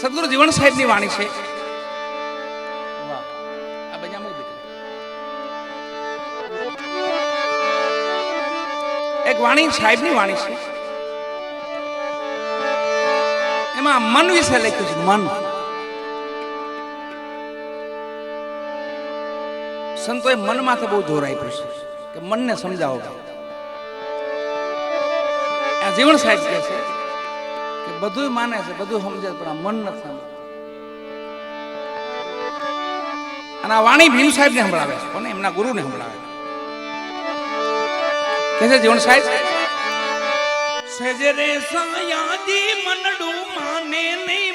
સદગુરુ જીવન સાહેબની વાણી છે. એક વાણી સાહેબની વાણી છે. એમાં મન વિશે લખ્યું છે મન. સંતોએ મન માથે બહુ જોર આપ્યું છે કે મનને સમજાવો. આ જીવન સાહેબ કહે છે બધું માને છે બધું સમજે પણ આ મન નથી અને આ વાણી ભીમ સાહેબ ને સંભળાવે છે, કોને? એમના ગુરુને સંભળાવે છે. કે છે જીવન સાહેબ? સજરે સાયાદી મનડું માને નહીં.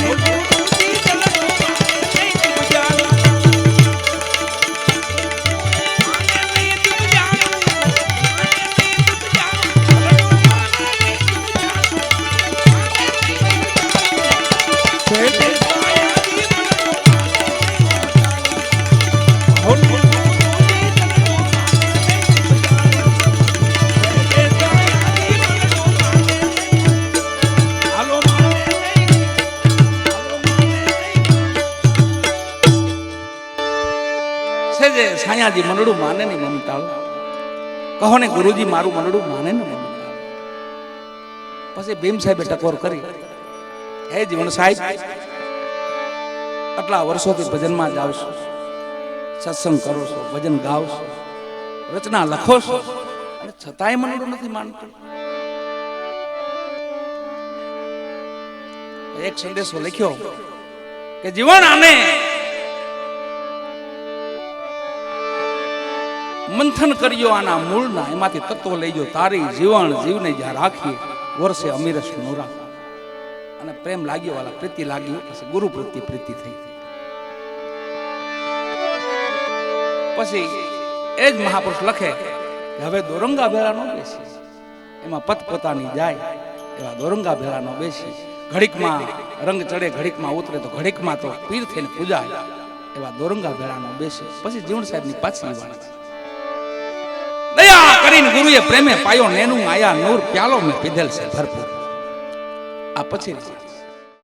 Thank you. સાયાજી મનડું માને નહીં મમતાળ. કહો ને ગુરુજી, મારું મનડું માને ને મમતાળ. પછી ભીમ સાહેબે ટકોર કરી. હે જીવન સાહેબ, આટલા વર્ષોથી ભજનમાં જ આવશો. સત્સંગ કરો છો, ભજન ગાવ છો. રચના લખો છો. અને છતાંય મનડું નથી માનતું. એક સંદેશો લખ્યો કે જીવન આને મંથન કર્યો આના મૂળના, એમાંથી તત્વો લઈ તારી જીવન જીવને જ્યાં રાખીએ, વર્ષે અમીરસ નોરા અને પ્રેમ લાગ્યો, વાલા પ્રીતિ લાગી, પછી ગુરુ પ્રત્યે પ્રીતિ થઈ પછી એ જ મહાપુરુષ લખે હવે દોરંગા ભેળા નો બેસી. એમાં પત પોતાની જાય, એવા દોરંગા ભેળા નો બેસી. ઘડીકમાં રંગ ચડે, ઘડીકમાં ઉતરે, તો ઘડીકમાં તો પીર થઈને પૂજાય, એવા દોરંગા ભેળા નો બેસી. પછી જીવણ સાહેબની પાછી વાત. કરીને ગુરુએ પ્રેમે પાયો નેનું આયા નૂર પ્યાલો મેં પીધેલ છે ભરપૂર. આ પછી